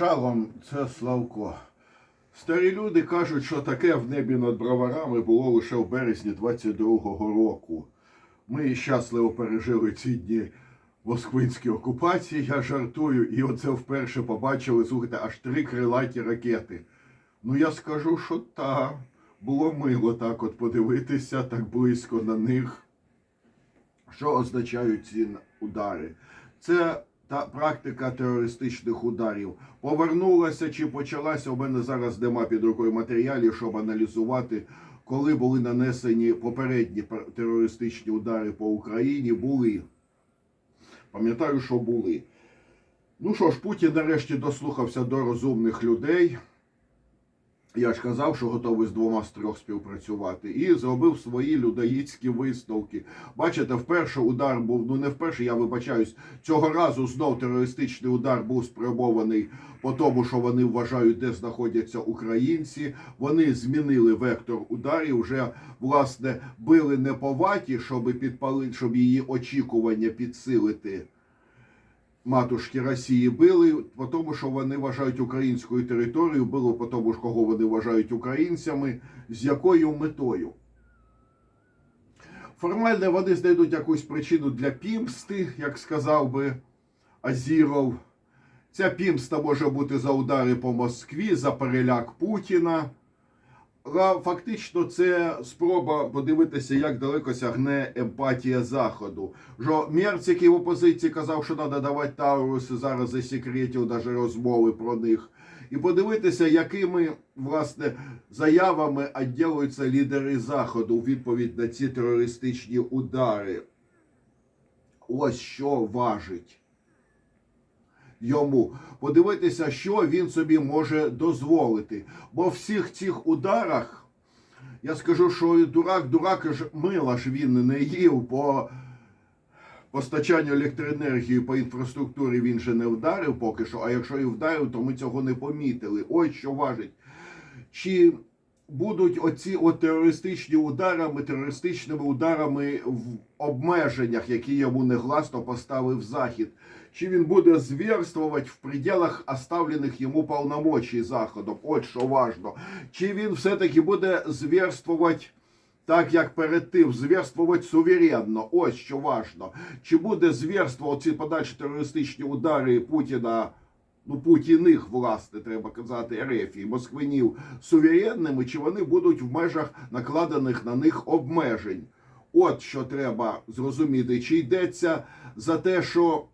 Шалом, це Славко. Старі люди кажуть, що таке в небі над броварами було лише в березні 22-го року. Ми щасливо пережили ці дні москвинської окупації, я жартую, і оце вперше побачили, слухайте, аж три крилаті ракети. Ну я скажу, що так, було мило так от подивитися так близько на них. Що означають ці удари? Це та практика терористичних ударів повернулася чи почалася. У мене зараз нема під рукою матеріалів, щоб аналізувати, коли були нанесені попередні терористичні удари по Україні. Були. Пам'ятаю, що були. Ну що ж, Путін нарешті дослухався до розумних людей. Я ж казав, що готовий з двома з трьох співпрацювати, і зробив свої людоїдські висновки. Бачите, вперше удар був, ну не вперше, я вибачаюсь. Цього разу знов терористичний удар був спрямований по тому, що вони вважають, де знаходяться українці. Вони змінили вектор ударів. Вже власне били не по ваті, щоб підпалити, щоб її очікування підсилити матушки Росії били, по тому, що вони вважають українською територією, били по тому, кого вони вважають українцями, з якою метою. Формально вони знайдуть якусь причину для пімсти, як сказав би Азіров. Ця пімста може бути за удари по Москві, за переляк Путіна. Фактично це спроба подивитися, як далеко сягне емпатія Заходу. Що Мерц, який в опозиції казав, що треба давати Тауруси, зараз засекретив навіть розмови про них. І подивитися, якими власне заявами відділуються лідери Заходу у відповідь на ці терористичні удари. Ось що важить йому. Подивитися, що він собі може дозволити. Бо всіх цих ударах я скажу, що дурак, дурак ж мила ж він не їв, по постачанню електроенергії по інфраструктурі він же не вдарив поки що. А якщо і вдарив, то ми цього не помітили. Ось що важить. Чи будуть оці от терористичні ударами, терористичними ударами в обмеженнях, які йому негласно поставив Захід? Чи він буде зверствувати в пределах оставлених йому повномочій Заходом? От що важно. Чи він все-таки буде зверствувати так, як перед тим, зверствувати суверенно? Ось що важно. Чи буде зверство ці подальші терористичні удари Путіна? Ну, путіних, власне, треба казати, Ерефії, москвинів суверенними, чи вони будуть в межах накладених на них обмежень? От що треба зрозуміти, чи йдеться за те, що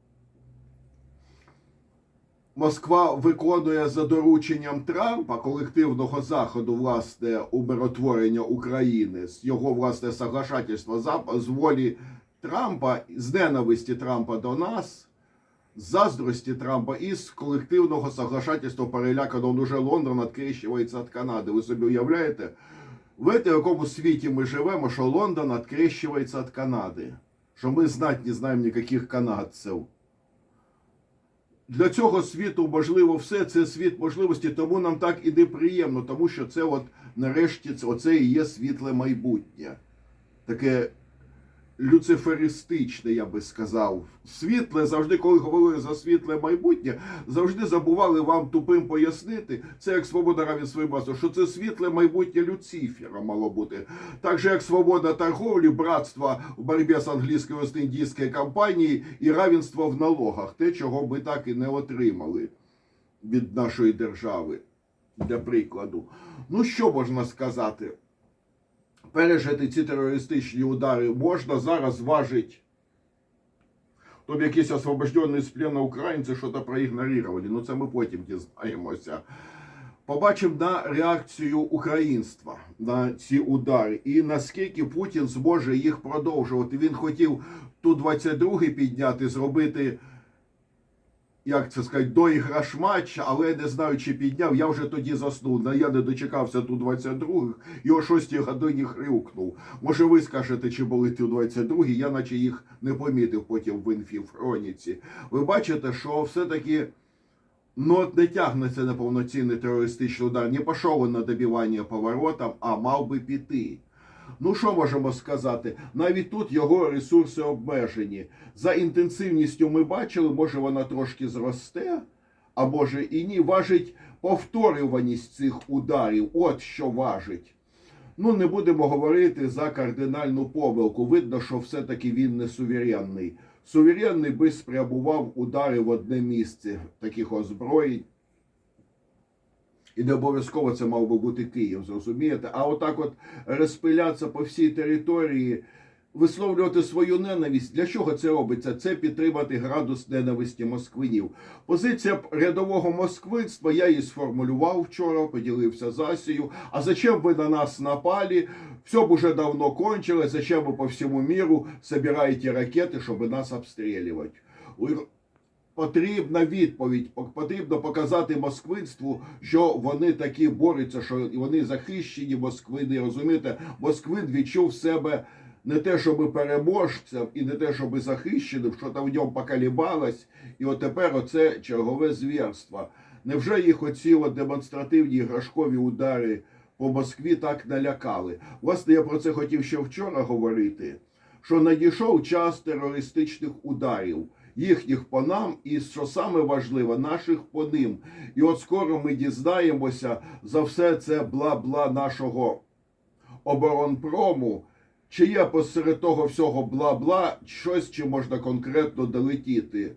Москва виконує за дорученням Трампа колективного заходу власне умиротворення України з його власне соглашательства з волі Трампа, з ненависті Трампа до нас, заздрості Трампа і з колективного соглашательства переляканого ну, уже Лондон відкрещується від Канади. Ви собі уявляєте? В якому світі ми живемо, що Лондон відкрещується від Канади, що ми знати не знаємо ніяких канадців. Для цього світу можливо все, це світ можливості, тому нам так і неприємно, тому що це от нарешті це- оце і є світле майбутнє. Таке люциферистичне, я би сказав. Світле, завжди, коли говорили за світле майбутнє, завжди забували вам тупим пояснити, це як свобода равен своїм масу, що це світле майбутнє Люцифера мало бути. Так же, як свобода торговлі, братство в боротьбі з англійською Ост-Індійською компанією і равенство в налогах, те, чого ми так і не отримали від нашої держави, для прикладу. Ну, що можна сказати? Пережити ці терористичні удари можна зараз важить. Тобто якісь освобождені з плена українці щось проігнорували. Ну це ми потім дізнаємося. Побачимо на реакцію українства на ці удари і наскільки Путін зможе їх продовжувати. Він хотів ту 22 підняти, зробити, як це сказати, доіграш матч, але не знаю, чи підняв. Я вже тоді заснув. На- Я не дочекався ту 22-х і о 6 годині хрюкнув. Може, ви скажете, чи були ті 22 я наче їх не помітив потім в інфі в хроніці. Ви бачите, що все-таки. Ну, от не тягнеться на повноцінний терористичний удар. Не пішов він на добивання поворотом, а мав би піти. Ну, що можемо сказати? Навіть тут його ресурси обмежені. За інтенсивністю ми бачили, може вона трошки зросте, а може і ні, важить повторюваність цих ударів. От що важить. Ну, не будемо говорити за кардинальну помилку. Видно, що все-таки він не суверенний. Суверенний би спрямував удари в одне місце таких озброєнь. І не обов'язково це мав би бути Київ, зрозумієте? А отак от розпилятися по всій території, висловлювати свою ненависть. Для чого це робиться? Це підтримати градус ненависті москвинів. Позиція рядового москвинства, я її сформулював вчора, поділився з Асією. А зачем ви на нас напали? Все б уже давно кончилось. Зачем ви по всьому миру собираєте ракети, щоб нас обстрілювати? Потрібна відповідь, потрібно показати москвинству, що вони такі борються, що вони захищені москвини. Розумієте, москвин відчув себе не те, щоб переможцем, і не те, щоб захищеним, що там в ньому поколібалось, і от тепер оце чергове звірство. Невже їх оці от демонстративні іграшкові удари по Москві так налякали? Власне, я про це хотів ще вчора говорити, що надійшов час терористичних ударів їхніх по нам, і що саме важливе, наших по ним. І от скоро ми дізнаємося за все це бла-бла нашого оборонпрому. Чи є посеред того всього бла-бла щось, чи можна конкретно долетіти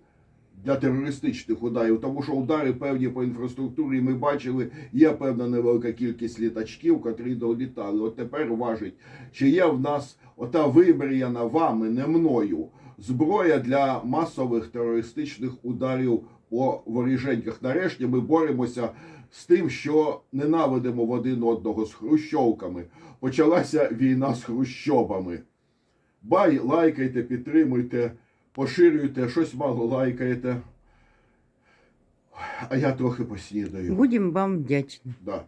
для терористичних ударів? Тому що удари певні по інфраструктурі ми бачили, є певна невелика кількість літачків, котрі долітали. От тепер важить, чи є в нас ота вимріяна вами, не мною, зброя для масових терористичних ударів по воріженьках. Нарешті ми боремося з тим, що ненавидимо в один одного з хрущовками. Почалася війна з хрущобами. Бай, лайкайте, підтримуйте, поширюйте, щось мало лайкаєте. А я трохи поснідаю. Будем вам вдячні. Да.